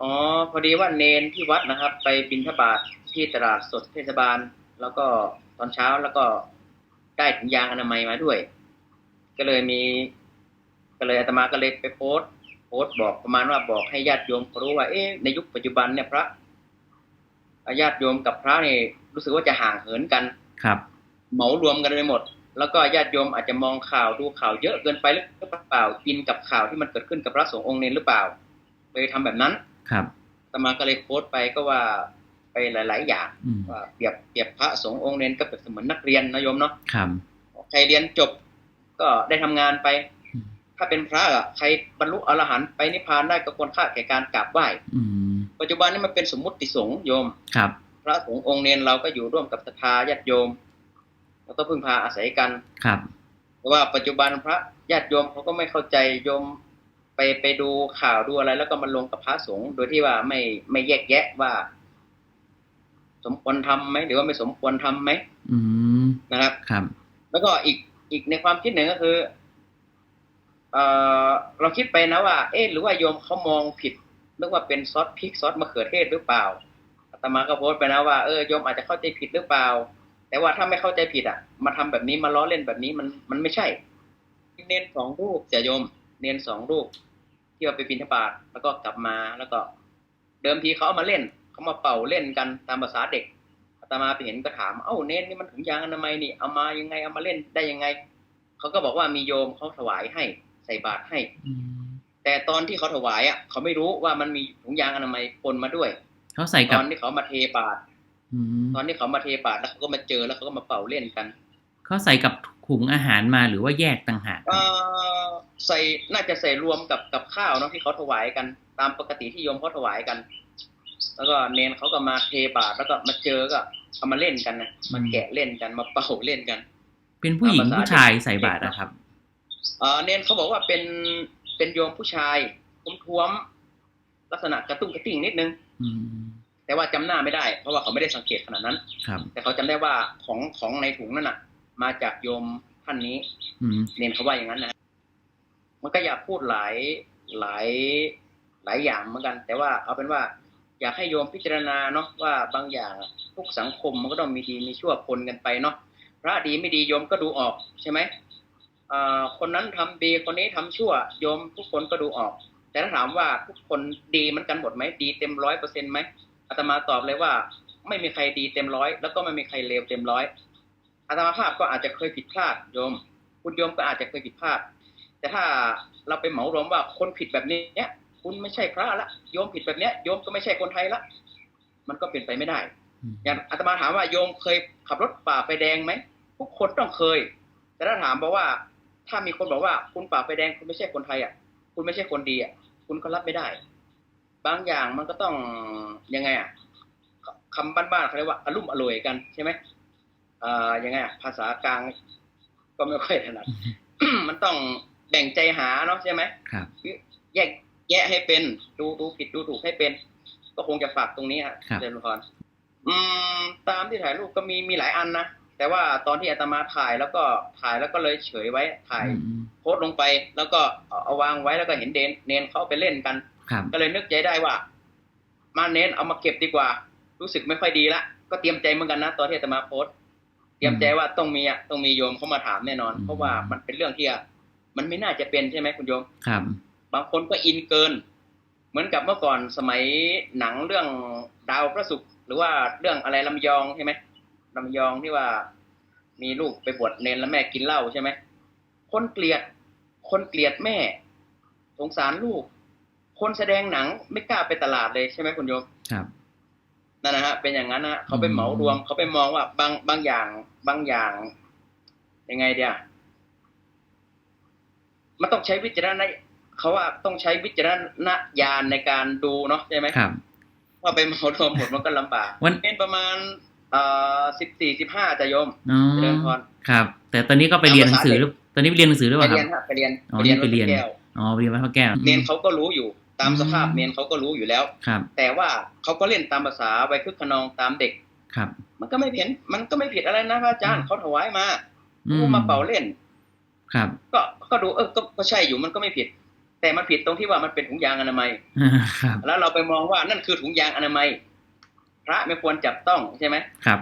อ๋อพอดีว่าเนนที่วัดนะครับ ไปบิณฑบาตที่ตลาดสดเทศบาล แล้วก็ตอนเช้าแล้วก็ได้ถุงยางอนามัยมาด้วย ก็เลยมี ก็เลยอาตมาก็เลยไปโพสต์โพสต์บอกประมาณว่าบอกให้ญาติโยมเขารู้ว่าเอ๊ะในยุคปัจจุบันเนี่ยพระญาติโยมกับพระเนี่ยรู้สึกว่าจะห่างเหินกันครับ เหมารวมกันไปหมด แล้วก็ญาติโยมอาจจะมองข่าวดูข่าวเยอะเกินไปหรือเปล่ากินกับข่าวที่มันเกิดขึ้นกับพระสงฆ์องค์เนรหรือเปล่าเลยทำแบบนั้น ครับอาตมาก็เลยโพสต์ไปก็ว่าไปหลาย ๆ อย่างอืมว่าเปรียบเปรียบพระสงฆ์องค์เนรก็เปรียบเสมือนนักเรียนนะโยมเนาะครับใครเรียนจบก็ได้ทำงานไปอืมถ้าเป็นพระอะใครบรรลุอรหันต์ไปนิพพานได้ก็ควรค่าแก่การกราบไหว้อืมปัจจุบันนี้มันเป็นสมมุติสงฆ์โยมครับ พระสงฆ์องค์เนรเราก็อยู่ร่วมกับศรัทธาญาติโยม แล้วก็พึ่งพาอาศัยกันครับแต่ว่าปัจจุบันพระญาติโยมเขาก็ไม่เข้าใจโยม ไปไปดูข่าวดูอะไร แล้วก็มาลงกับพระสงฆ์โดยที่ว่าไม่ไม่แยกแยะว่า สมควรทำไหมหรือว่าไม่สมควรทำไหมอืมนะครับ ครับ แล้วก็อีกอีกในความคิดหนึ่งก็คือ เออเราคิดไปนะว่า เอ๊ะหรือว่าโยมเขามองผิดนึกว่าเป็นซอสพริกซอสมะเขือเทศหรือเปล่าอาตมาก็โพสต์ไปนะว่าเออโยมอาจจะเข้าใจผิดหรือเปล่า แต่ว่าถ้าไม่เข้าใจผิดอะ มาทำแบบนี้มาล้อเล่นแบบนี้มันมันไม่ใช่ เน้นสองรูปจะโยม เน้นสองรูป ที่ว่าไปบินทบาทแล้วก็กลับมาแล้วก็ เดิมทีเขาเอามาเล่นเขามาเป่าเล่นกันตามภาษาเด็กอาตมาไปเห็นก็ถาม เอ้าเน้นนี่มันถุงยางอนามัยนี่เอามายังไงเอามาเล่นได้ยังไงเขาก็บอกว่ามีโยมเขาถวายให้ใส่บาตรให้อืมแต่ตอนที่เขาถวายอะเขาไม่รู้ว่ามันมีถุงยางอนามัยปนมาด้วยเขาใส่ตกับอนที่เขามาเทบาตรอืมตอนที่เขามาเทบาตรแล้วเขาก็มาเจอแล้วเขาก็มาเป่าเล่นกันเขาใส่กับถุงอาหารมาหรือว่าแยกต่างหากเอ่อ ใส่น่าจะใส่รวมกับกับข้าวเนาะที่เขาถวายกัน ตามปกติที่โยมเขาถวายกัน แล้วก็เนนเขาก็มาเทบาตรแล้วก็มาเจอก็เอามาเล่นกันนะมาแกะเล่นกันมาเป่าเล่นกัน เป็นผู้หญิงตามภาษาผู้ชายใส่บาตรนะครับเอ่อเนนเขาบอกว่าเป็นเป็นโยมผู้ชายท้วมๆลักษณะกระตุ้งกระติ้งนิดนึงอืมแต่ว่าจำหน้าไม่ได้ เพราะว่าเขาไม่ได้สังเกตขนาดนั้นครับแต่เขาจำได้ว่าของของในถุงนั่นน่ะ มาจากโยมท่านนี้อืมเนนเขาว่าอย่างนั้นนะ มันก็อยากพูดหลายหลายหลายอย่างเหมือนกัน แต่ว่าเอาเป็นว่า อยากให้โยมพิจารณาเนาะว่าบางอย่างทุกสังคมมันก็ต้องมีดีมีชั่วปนกันไปเนาะพระดีไม่ดีโยมก็ดูออกใช่ไหมคนนั้นทำดีคนนี้ทำชั่วโยมทุกคนก็ดูออก แต่ถ้าถามว่าทุกคนดีเหมันกันหมดไหมดีเต็มร้อยเปอร์เซ็นต์ไหมอาตมาตอบเลยว่า ไม่มีใครดีเต็มร้อยแล้วก็ไม่มีใครเลวเต็มร้อยอาตมาภาพก็อาจจะเคยผิดพลาดโยมคุณโยมก็อาจจะเคยผิดพลาด แต่ถ้าเราไปเหมารวมว่าคนผิดแบบนี้เนี่ยคุณไม่ใช่พระละโยมผิดแบบเนี้ยโยมก็ไม่ใช่คนไทยละมันก็เป็นไปไม่ได้ อย่างอาตมาถามว่าโยมเคยขับรถฝ่าไฟแดงไหมทุกคนต้องเคย แต่ถ้าถามบอกว่า ถ้ามีคนบอกว่าคุณฝ่าไฟแดงคุณไม่ใช่คนไทยอะ คุณไม่ใช่คนดีอะคุณก็รับไม่ได้ บางอย่างมันก็ต้องยังไงอะคำบ้านๆเขาเรียกว่าอารมณ์อร่วยกันใช่ไหมอ่ายังไงอะภาษากลาง ก็ไม่ค่อยถนัดมันต้อง แบ่งใจหาเนาะใช่ไหมครับแยกแยะให้เป็นดูดูผิดดูถูกให้เป็น ก็คงจะฝากตรงนี้ฮะครับเจริญพรอืม ตามที่ถ่ายรูปก็มีมีหลายอันนะแต่ว่าตอนที่อาตมาถ่ายแล้วก็ถ่ายแล้วก็เลยเฉยไว้ถ่ายอืมอืมโพสต์ลงไป แล้วก็เอาเอาวางไว้แล้วก็เห็นเดนเนนเขาเอาไปเล่นกันครับก็เลยนึกใจได้ว่า มาเน้นเอามาเก็บดีกว่า รู้สึกไม่ค่อยดีละก็เตรียมใจเหมือนกันนะตอนที่อาตมาโพสต์เตรียมใจว่าต้องมีอะต้องมีโยมเข้ามาถามแน่นอน เพราะว่ามันเป็นเรื่องที่อะ มันไม่น่าจะเป็นใช่ไหมคุณโยมครับ บางคนก็อินเกิน เหมือนกับเมื่อก่อนสมัยหนังเรื่องดาวพระศุกร์หรือว่าเรื่องอะไรลำยองใช่ไหมลำยองที่ว่ามีลูกไปบวชเนนแล้วแม่กินเหล้าใช่ไหมคนเกลียด คนเกลียดแม่ สงสารลูก คนแสดงหนังไม่กล้าไปตลาดเลยใช่ไหมคุณโยมครับนั่นนะฮะเป็นอย่างนั้นนะเขาไปอืมเหมารวมเขาไปมองว่าบางบางอย่างบางอย่างยังไงเดีย มันต้องใช้วิจารณญเขาว่าต้องใช้วิจารณญาณในการดูเนาะใช่ไหมครับพอไปเหมารวมหมดมันก็ลำบากวันเป็นประมาณเอ่อสิบสี่สิบห้าจะโยมอ๋อเจริญพรครับ แต่ตอนนี้ก็ไปเรียนหนังสือหรือตอนนี้ไปเรียนหนังสือหรือไปเปล่าคเรีรัยนบฮะไปเรียนอ๋อไปเรียนนี่ไปเรียนวัดพระแก้วอ๋อไปเรียนวัดพระแก้วเนนเขาก็รู้อยู่ตามสภาพอืมเนนเขาก็รู้อยู่แล้วครับแต่ว่าเขาก็เล่นตามภาษาไวยคึกขนองตามเด็กครับ มันก็ไม่เห็นมันก็ไม่ผิดอะไรนะพระอาจารย์เขาถวายมาอืกูมาเป่าเล่น ครับก็ก็ดูเออก็ก็ใช่อยู่มันก็ไม่ผิด แต่มันผิดตรงที่ว่ามันเป็นถุงยางอนามัยอ่าครับแล้วเราไปมองว่านั่นคือถุงยางอนามัย พระไม่ควรจับต้องใช่ไหมครับ